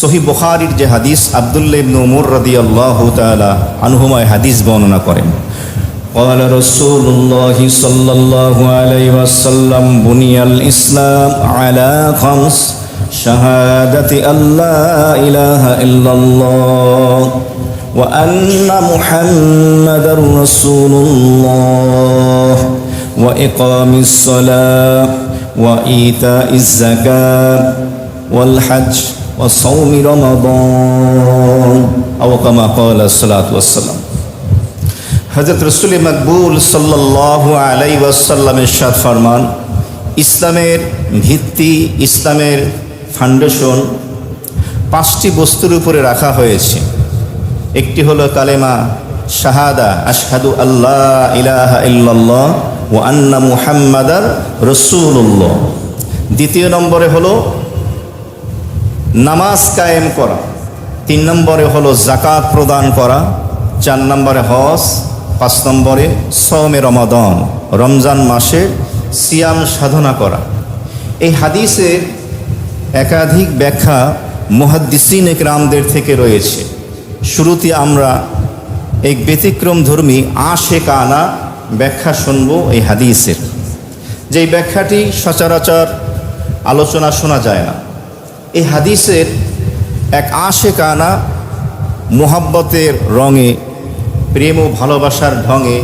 সহি বুখারির যে হাদিস আবদুল্লাহ ইবনে উমর রাদিয়াল্লাহু তাআলা আনহুমায় হাদিস বর্ণনা করেন قال رسول الله صلى الله عليه وسلم بني الإسلام على خمس شهادة أن لا إله إلا الله وأن محمدا رسول الله وإقام الصلاة وإيتاء الزكاة والحج وصوم رمضان أو كما قال الصلاة والسلام হজরত রসুল মকবুল সাল্লাহ আলাই ওয়াসাল্লামের সাদ ফরমান ইসলামের ভিত্তি ইসলামের ফাউন্ডেশন পাঁচটি বস্তুর উপরে রাখা হয়েছে একটি হলো কালেমা শাহাদা আশহাদু আল্লাহ ইলাহা ইল্লাল্লাহ ও আন্না মুহাম্মাদার রসুল্লাহ দ্বিতীয় নম্বরে হলো নামাজ কায়েম করা। তিন নম্বরে হলো জাকাত প্রদান করা। চার নম্বরে হজ। পাঁচ নম্বরে সৌমে রমাদন, রমজান মাসে সিয়াম সাধনা করা। এই হাদিসের একাধিক ব্যাখ্যা মুহাদ্দিসিন একরামদের থেকে রয়েছে। শুরুতে আমরা এক ব্যতিক্রম ধর্মী আশে কানা ব্যাখ্যা শুনব এই হাদিসের। যেই ব্যাখ্যাটি সচরাচর আলোচনা শোনা যায় না। এই হাদিসের এক আশে কানা মোহাব্বতের রঙে, প্রেম ও ভালোবাসার ঢঙে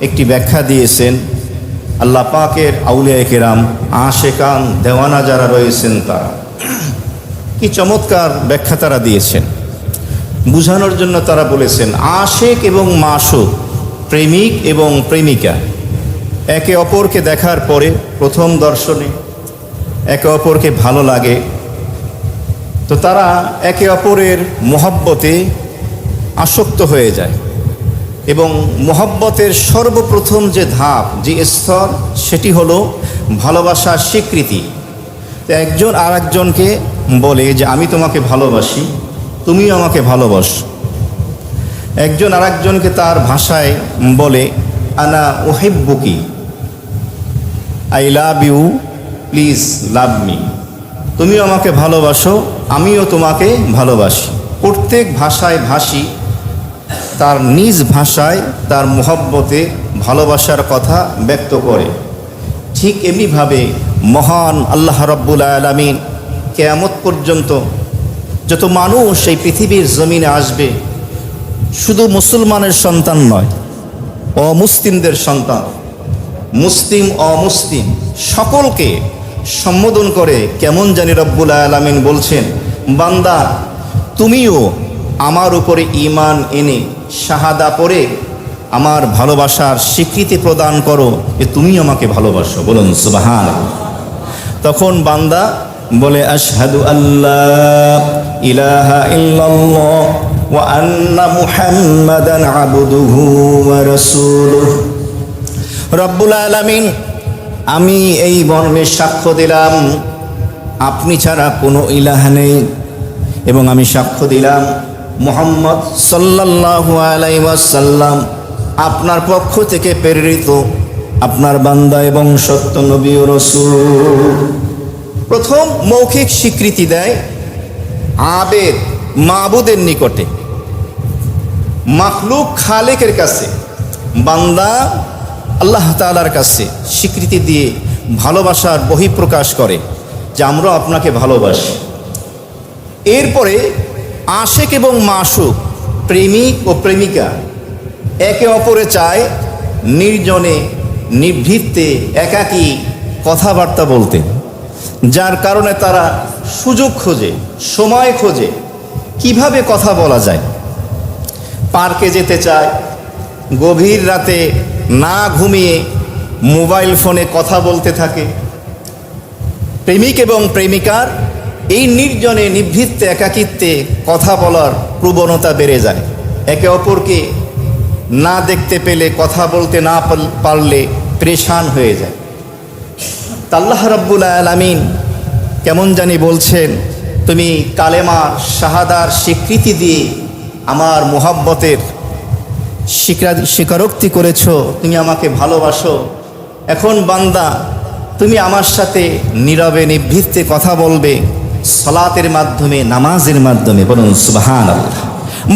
একটি ব্যাখ্যা দিয়েছেন আল্লাহ পাকের আউলিয়া কেরাম, আশেকান দেওয়ানা যারা রয়েছেন তারা। কি চমৎকার ব্যাখ্যা তারা দিয়েছেন। বুঝানোর জন্য তারা বলেছেন, আশেক এবং মাসুক, প্রেমিক এবং প্রেমিকা, একে অপরকে দেখার পরে প্রথম দর্শনে, একে অপরকে ভালো লাগে তো তারা একে অপরের মহব্বতে আসক্ত হয়ে যায় এবং মহব্বতের সর্বপ্রথম যে ধাপ, যে স্তর, সেটি হলো ভালোবাসার স্বীকৃতি। একজন আর একজনকে বলে যে, আমি তোমাকে ভালোবাসি, তুমিও আমাকে ভালোবাসো। একজন আর একজনকে তার ভাষায় বলে, আনা ওহেব্বুকি I love you, please love me. তুমিও আমাকে ভালোবাসো, আমিও তোমাকে ভালোবাসি। প্রত্যেক ভাষায় ভাষী, তার নিজ ভাষায় তার মোহব্বতে ভালোবাসার কথা ব্যক্ত করে। ঠিক এমনিভাবে মহান আল্লাহ রব্বুল আলমিন কেয়ামত পর্যন্ত যত মানুষ এই পৃথিবীর জমিনে আসবে, শুধু মুসলমানের সন্তান নয়, অমুসলিমদের সন্তান, মুসলিম, অমুসলিম, সকলকে সম্বোধন করে, কেমন জানি রব্বুল আলমিন বলছেন, বান্দা, তুমিও আমার উপরে ইমান এনে শাহাদা পরে আমার ভালোবাসার স্বীকৃতি প্রদান করো যে তুমি আমাকে ভালোবাসো। বলুন সুবাহান তখন বান্দা বলে, আশহাদু আল্লাহ ইলাহা ইল্লাল্লাহ ওয়া আন্না মুহাম্মাদান আবদুহু ওয়া রাসূলুহু। রব্বুল আলামিন আমি এই বর্ণে সাক্ষ্য দিলাম, আপনি ছাড়া কোনো ইলাহ নেই। এবং আমি সাক্ষ্য দিলাম, মোহাম্মদ সাল্লাল্লাহু আলাই ওয়াসাল্লাম আপনার পক্ষ থেকে প্রেরিত আপনার বান্দা এবং সত্য নবী রসুল। প্রথম মৌখিক স্বীকৃতি দেয় আবেদ মাবুদের নিকটে। মাখলুক খালেকের কাছে। বান্দা আল্লাহ তালার কাছে স্বীকৃতি দিয়ে ভালোবাসার বহিঃপ্রকাশ করে যে আমরা আপনাকে ভালোবাসি। এরপরে আশেক এবং মাসুক প্রেমিক ও প্রেমিকা একে অপরে চায় নির্জনে নিভৃত্তে একাকী কথাবার্তা বলতে। যার কারণে তারা সুযোগ খোঁজে, সময় খোঁজে কীভাবে কথা বলা যায়। পার্কে যেতে চায়, গভীর রাতে না ঘুমিয়ে মোবাইল ফোনে কথা বলতে থাকে। প্রেমিক এবং প্রেমিকার এই নির্জনে নিভৃত্তে একাকিত্বে কথা বলার প্রবণতা বেড়ে যায়। একে অপরকে না দেখতে পেলে কথা বলতে না পারলে প্রেশান হয়ে যায়। তাল্লাহ রব্বুল আলামিন কেমন জানি বলছেন, তুমি কালেমা, শাহাদার স্বীকৃতি দিয়ে আমার মোহাব্বতের স্বীকারোক্তি করেছ, তুমি আমাকে ভালোবাসো। এখন বান্দা, তুমি আমার সাথে নীরবে নিভৃত্তে কথা বলবে, সলাতের মাধ্যমে, নামাজের মাধ্যমে বলুন সুবাহান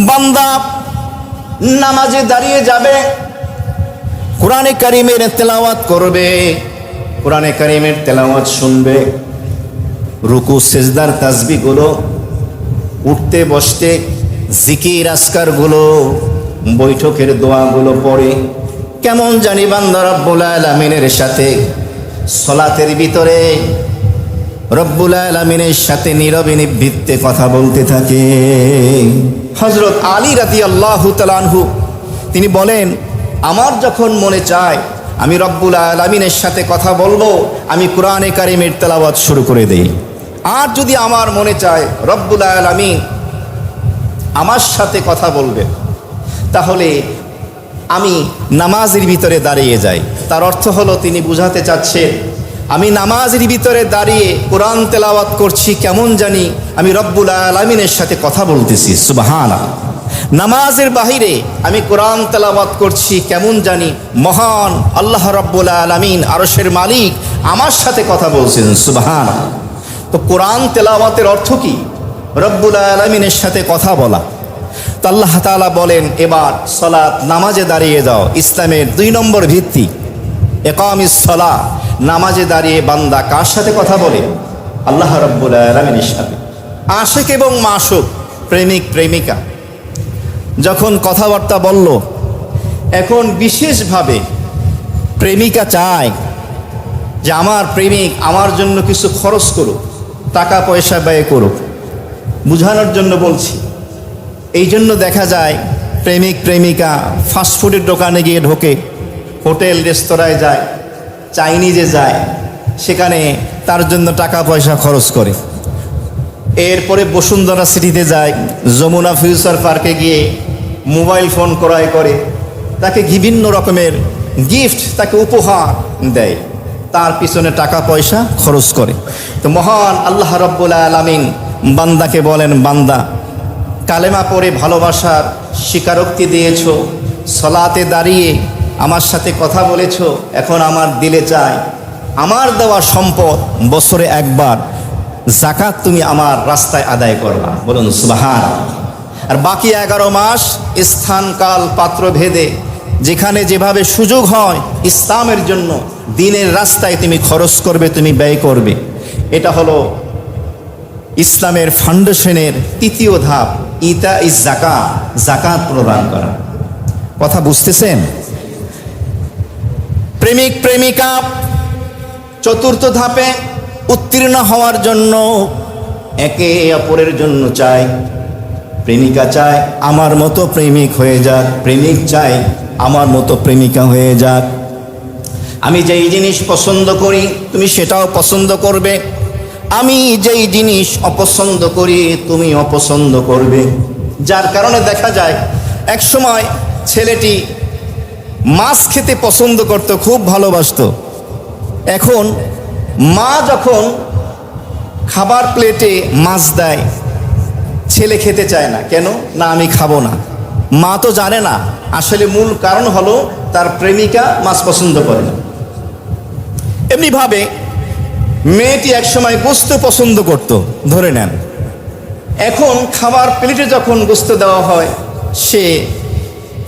বান্দা, নামাজে দাঁড়িয়ে যাবে, কোরআনে কারিমের তেলাওয়াত করবে, কোরআনে কারিমের তেলাওয়াত শুনবে, রুকু, সেজদার তাসবিগুলো উঠতে, বসতে, জিকির, আসকারগুলো বৈঠকের দোয়াগুলো পড়ে, কেমন জানি বান্দা রব্বুল আলমিনের সাথে, সলাতের ভিতরে রব্বুল আলমিনের সাথে নীরবে নিবৃত্তে কথা বলতে থাকে। হজরত আলী রাতি আল্লাহ তালানহু তিনি বলেন, আমার যখন মনে চায় আমি রব্বুল আলমিনের সাথে কথা বলব, আমি কোরআনে কারিমের তেলাওয়াত শুরু করে দেই। আর যদি আমার মনে চায় রব্বুল আলমিন আমার সাথে কথা বলবে তাহলে আমি নামাজের ভিতরে দাঁড়িয়ে যাই। তার অর্থ হলো তিনি বুঝাতে চাচ্ছেন, আমি নামাজের ভিতরে দাঁড়িয়ে কোরআন তেলাওয়াত করছি কেমন জানি আমি রব্বুল আলমিনের সাথে কথা বলতেছি সুবাহানা নামাজের বাহিরে আমি কোরআন তেলাওয়াত করছি কেমন জানি মহান আল্লাহ রব্বুল আলমিন আরশের মালিক আমার সাথে কথা বলছেন সুবাহানা তো কোরআন তেলাওয়াতের অর্থ কি? রব্বুল আলমিনের সাথে কথা বলা। আল্লাহ তালা বলেন, এবার সলাৎ নামাজে দাঁড়িয়ে যাও। ইসলামের দুই নম্বর ভিত্তি একাম সলা নামাজে দাঁড়িয়ে বান্দা কার সাথে কথা বলে? আল্লাহ রব্বুল আলমিনের সাথে আশেক এবং মাসুক, প্রেমিক, প্রেমিকা। যখন কথাবার্তা বলল, এখন বিশেষভাবে প্রেমিকা চায় যে, আমার প্রেমিক আমার জন্য কিছু খরচ করুক, টাকা পয়সা ব্যয় করুক। বুঝানোর জন্য বলছি এই জন্য দেখা যায় প্রেমিক, প্রেমিকা ফাস্টফুডের দোকানে গিয়ে ঢোকে, হোটেল, রেস্তোরাঁয় যায়, চাইনিজে যায়, সেখানে তার জন্য টাকা পয়সা খরচ করে। এরপরে বসুন্ধরা সিটিতে যায়, যমুনা ফিউচার পার্কে গিয়ে মোবাইল ফোন ক্রয় করে, তাকে বিভিন্ন রকমের গিফট তাকে উপহার দেয়। তার পিছনে টাকা পয়সা খরচ করে। তো মহান আল্লাহ রব্বুল আলমিন বান্দাকে বলেন, বান্দা কালেমা পড়ে ভালোবাসার স্বীকারোক্তি দিয়েছ, সলাতে দাঁড়িয়ে আমার সাথে কথা বলেছ, এখন আমার দিলে চাই আমার দেওয়া সম্পদ বছরে একবার জাকাত তুমি আমার রাস্তায় আদায় করবা। বলুন, সুবাহান। আর বাকি এগারো মাস স্থান, কাল, পাত্র ভেদে, যেখানে যেভাবে সুযোগ হয়, ইসলামের জন্য দিনের রাস্তায় তুমি খরচ করবে, তুমি ব্যয় করবে। এটা হলো ইসলামের ফাউন্ডেশনের তৃতীয় ধাপ, ইতা ইস জাকা জাকাত প্রদান করা। কথা বুঝতেছেন? প্রেমিক, প্রেমিকা, চতুর্থ ধাপে উত্তীর্ণ হওয়ার জন্য একে অপরের জন্য চায়। প্রেমিকা চায়, আমার মতো প্রেমিক হয়ে যাক। প্রেমিক চায়, আমার মতো প্রেমিকা হয়ে যাক। আমি যেই জিনিস পছন্দ করি, তুমি সেটাও পছন্দ করবে। আমি যেই জিনিস অপছন্দ করি, তুমি অপছন্দ করবে। যার কারণে দেখা যায়, এক সময় ছেলেটি মাছ খেতে পছন্দ করত, খুব ভালোবাসতো। এখন মা যখন খাবার প্লেটে মাছ দেয়, ছেলে খেতে চায় না। কেন? না, আমি খাব না। মা তো জানে না। আসলে মূল কারণ হলো তার প্রেমিকা মাছ পছন্দ করে না। এমনিভাবে মেয়েটি একসময় গোস্ত পছন্দ করত। ধরে নেন। এখন খাবার প্লেটে যখন গোস্ত দেওয়া হয়, সে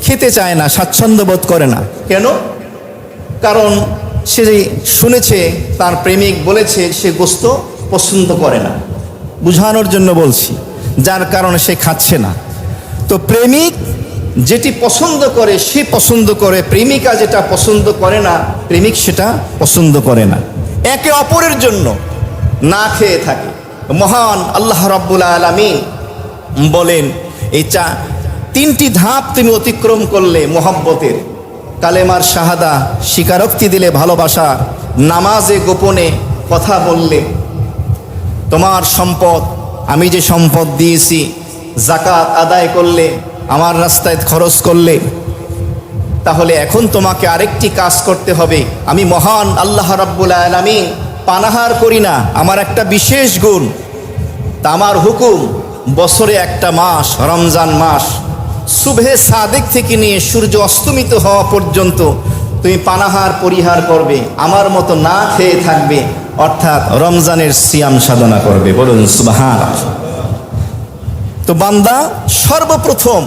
খেতে চায় না, স্বাচ্ছন্দ্য বোধ করে না। কেন? কারণ সে যে শুনেছে, তার প্রেমিক বলেছে, সে গোস্ত পছন্দ করে না। বুঝানোর জন্য বলছি, যার কারণে সে খাচ্ছে না। তো প্রেমিক যেটি পছন্দ করে, সে পছন্দ করে, প্রেমিকা যেটা পছন্দ করে না, প্রেমিক সেটা পছন্দ করে না। একে অপরের জন্য না খেয়ে থাকে। মহান আল্লাহ রব্বুল আলমিন বলেন, এই চা, তিনটি ধাপ তুমি অতিক্রম করলে মোহাব্বতের। কালেমার শাহাদা, স্বীকারোক্তি দিলে ভালোবাসা, নামাজে গোপনে কথা বললে তোমার সম্পদ, আমি যে সম্পদ দিয়েছি, জাকাত আদায় করলে, আমার রাস্তায় খরচ করলে তাহলে এখন তোমাকে আরেকটি কাজ করতে হবে। আমি মহান আল্লাহ রাব্বুল আলামিন পানাহার করি না, আমার একটা বিশেষ গুণ। তা আমার হুকুম, বছরে একটা মাস, রমজান মাস। শুভে সাদেক থেকে নিয়ে সূর্য অস্তমিত হওয়া পর্যন্ত তুমি পানাহার, পরিহার করবে, আমার মতো না খেয়ে থাকবে, অর্থাৎ রমজানের সিয়াম সাধনা করবে। বলুন সুবাহান তো বান্দা, সর্বপ্রথম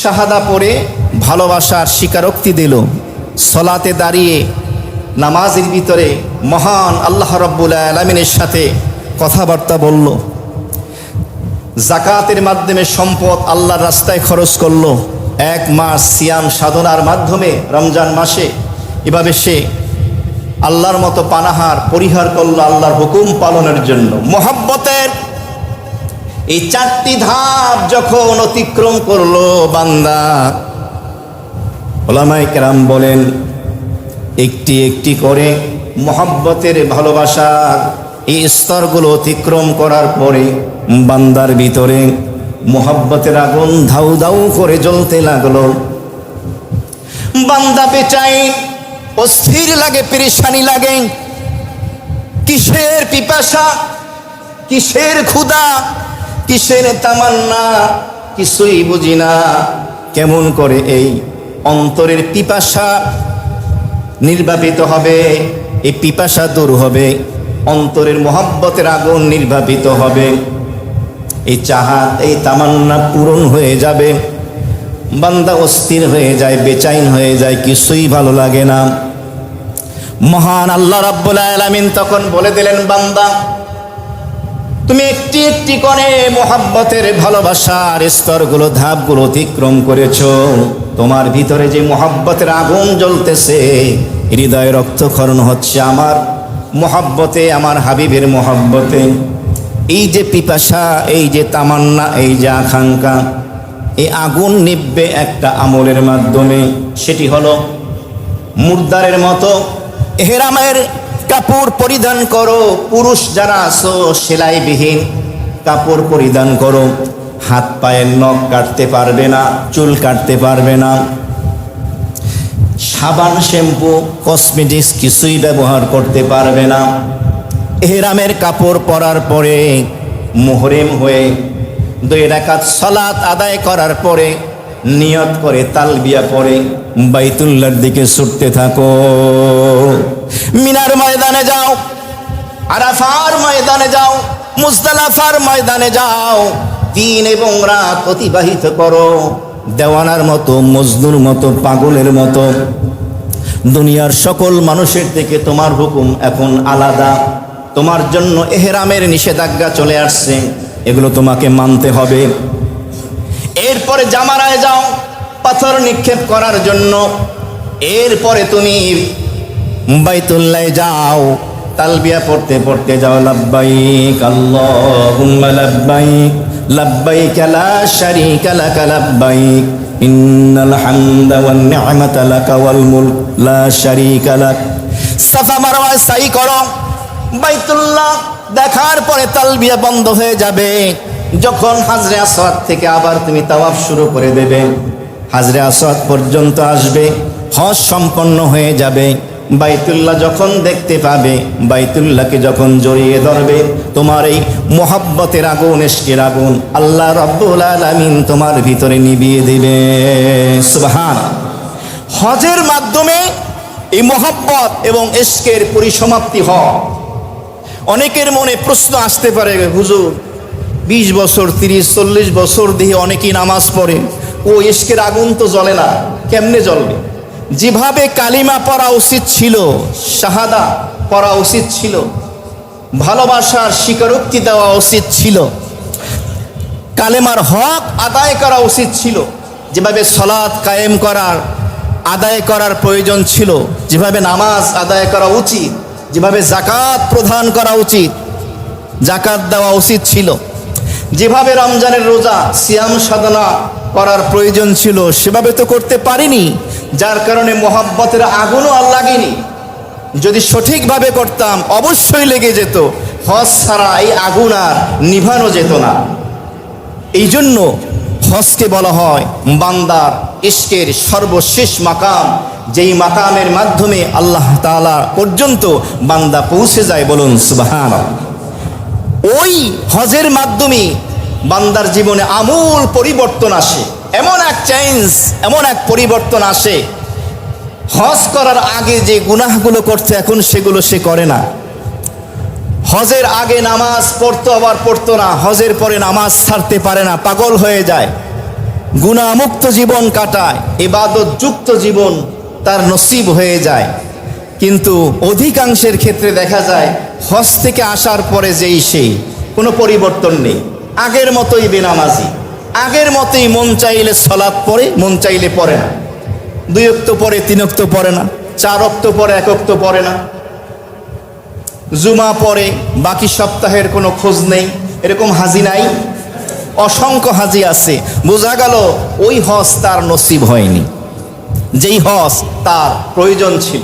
শাহাদা পড়ে ভালোবাসার স্বীকারোক্তি দিল। সলাতে দাঁড়িয়ে নামাজের ভিতরে মহান আল্লাহ রব্বুল আলমিনের সাথে কথাবার্তা বলল। জাকাতের মাধ্যমে সম্পদ আল্লাহর রাস্তায় খরচ করল। এক মাস সিয়াম সাধনার মাধ্যমে রমজান মাসে এভাবে সে আল্লাহর মতো পানাহার পরিহার করল আল্লাহর হুকুম পালনের জন্য। মোহাব্বতের এই চারটি ধাপ যখন অতিক্রম করল বান্দা ওলামাই কেরাম বলেন, একটি একটি করে মোহাব্বতের ভালোবাসার এই স্তরগুলো অতিক্রম করার পরে বান্দার ভিতরে মোহাব্বতের আগুন ধাউ ধাউ করে জ্বলতে লাগল। বান্দা বেচাই অস্থির লাগে, পেরেশানি লাগে। কিসের পিপাসা, কিসের ক্ষুধা, কিসের তামান্না, কিছুই বুঝি না। কেমন করে এই অন্তরের পিপাসা নির্বাপিত হবে, এই পিপাসা দূর হবে, অন্তরের মোহাব্বতের আগুন নির্বাপিত হবে। এই চাহাত এই তামান্না পূরণ হয়ে যাবে, বান্দা অস্থির হয়ে যায়, বেচাইন হয়ে যায়, কিছুই ভালো লাগে না। মহান আল্লাহ রাব্বুল আলামিন তখন বলে দিলেন, বান্দা, তুমি একটি একটি করে মোহাব্বতের ভালোবাসার স্তরগুলো, ধাপগুলো অতিক্রম করেছ। তোমার ভিতরে যে মোহাব্বতের আগুন জ্বলতেছে, হৃদয় রক্তক্ষরণ হচ্ছে আমার মোহাব্বতে, আমার হাবিবের মোহাব্বতে। এই যে পিপাসা, এই যে তামান্না, এই যে আকাঙ্ক্ষা এই আগুন নিববে একটা আমলের মাধ্যমে। সেটি হলো মুর্দারের মতো, এহেরামের কাপড় পরিধান করো, পুরুষ যারা আছো সেলাইবিহীন কাপড় পরিধান করো। হাত পায়ের নখ কাটতে পারবে না, চুল কাটতে পারবে না। সাবান, শ্যাম্পু, কসমেটিক্স কিছুই ব্যবহার করতে পারবে না। এহরামের কাপড় পরার পরে মোহরেম হয়ে দুই রাকাত সলাত আদায় করার পরে নিয়ত করে তালবিয়া পরে বাইতুল্লার দিকে ছুটতে থাকো। মিনার ময়দানে যাও, আরাফার ময়দানে যাও, মুজদালাফার ময়দানে যাও। দিন এবং রাত অতিবাহিত করো। দেওয়ানার মতো মজদুর মতো, পাগলের মতো। দুনিয়ার সকল মানুষের থেকে তোমার হুকুম এখন আলাদা। তোমার জন্য এহেরামের নিষেধাজ্ঞা চলে আসছে। এগুলো তোমাকে মানতে হবে। এরপরে জামারায় যাও পাথর নিক্ষেপ করার জন্য। এরপরে তুমি বাইতুল্লায় যাও। তালবিয়া পড়তে পড়তে যাও আল্লাহুম্মা লাব্বাইক। শারীকা লাক লাব্বাইক ইন্নাল হামদা ওয়ান নি'মাতা লাকা ওয়াল মুলক লা শারীকা লাক সাফা মারওয়ায় সাই করো। বাইতুল্লাহ দেখার পরে তালবিয়া বন্ধ হয়ে যাবে। যখন হাজরে আসওয়াদ থেকে আবার তুমি তাওয়াফ শুরু করে দেবে। হাজরে আসওয়াদ পর্যন্ত আসবে, হজ সম্পন্ন হয়ে যাবে। বাইতুল্লাহ যখন দেখতে পাবে, বাইতুল্লাহকে যখন জড়িয়ে ধরবে, তোমার এই মোহাব্বতের আগুন এসকের আগুন আল্লাহ রব্বুল আলামিন তোমার ভিতরে নিবিয়ে দিবে। সুবহান। হজের মাধ্যমে এই মোহাব্বত এবং এসকের পরিসমাপ্তি হয় অনেকের মনে প্রশ্ন আসতে পারে, হুজুর, বিশ বছর, তিরিশ, চল্লিশ বছর দিয়ে অনেকেই নামাজ পড়ে, ও ইস্কের আগুন তো জ্বলে না, কেমনে জ্বলবে? যেভাবে কালিমা পড়া উচিত ছিল, শাহাদা পড়া উচিত ছিল, ভালোবাসার স্বীকারোক্তি দেওয়া উচিত ছিল, কালেমার হক আদায় করা উচিত ছিল, যেভাবে সলাৎ কায়েম করার, আদায় করার প্রয়োজন ছিল, যেভাবে নামাজ আদায় করা উচিত, যেভাবে জাকাত প্রদান করা উচিত জাকাত দেওয়া উচিত ছিল। যেভাবে রমজানের রোজা সিয়াম সাধনা করার প্রয়োজন ছিল, সেভাবে তো করতে পারিনি। যার কারণে মোহাব্বতের আগুনও আর লাগেনি। যদি সঠিকভাবে করতাম, অবশ্যই লেগে যেত। হজ ছাড়া এই আগুন আর নিভানো যেত না। এই জন্য হজকে বলা হয় বান্দার ইস্কের সর্বশেষ মাকাম, যেই মাকামের মাধ্যমে আল্লাহ তাআলা পর্যন্ত বান্দা পৌঁছে যায় বলুন সুবাহান ওই হজের মাধ্যমে বান্দার জীবনে আমূল পরিবর্তন আসে। এমন এক চেঞ্জ এমন এক পরিবর্তন আসে। হজ করার আগে যে গুনাহগুলো করতে এখন সেগুলো সে করে না। হজের আগে নামাজ পড়তো আবার পড়তো না, হজের পরে নামাজ ছাড়তে পারে না, পাগল হয়ে যায়। গুণামুক্ত জীবন কাটায় এবাদত যুক্ত জীবন তার নসিব হয়ে যায়। কিন্তু অধিকাংশের ক্ষেত্রে দেখা যায়, হজ থেকে আসার পরে যেই সেই, কোনো পরিবর্তন নেই। আগের মতোই বেনামাজি। আগের মতোই মন চাইলে সলাৎ পড়ে, মন চাইলে পড়ে না। দুই অক্ত পরে তিন অক্ত পড়ে না। চার অক্ত পরে এক অক্ত পড়ে না। জুমা পরে বাকি সপ্তাহের কোনো খোঁজ নেই। এরকম হাজি নাই? অসংখ্য হাজি আছে। বোঝা গেল, ওই হজ তার নসিব হয়নি। যেই হজ তার প্রয়োজন ছিল।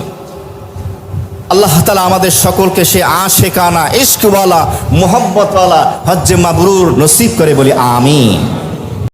আল্লাহ তালা আমাদের সকলকে সে আশেকানা ইস্কওয়ালা মোহব্বতওয়ালা হজ্জে মাবরুর নসিব করে বলি আমিন।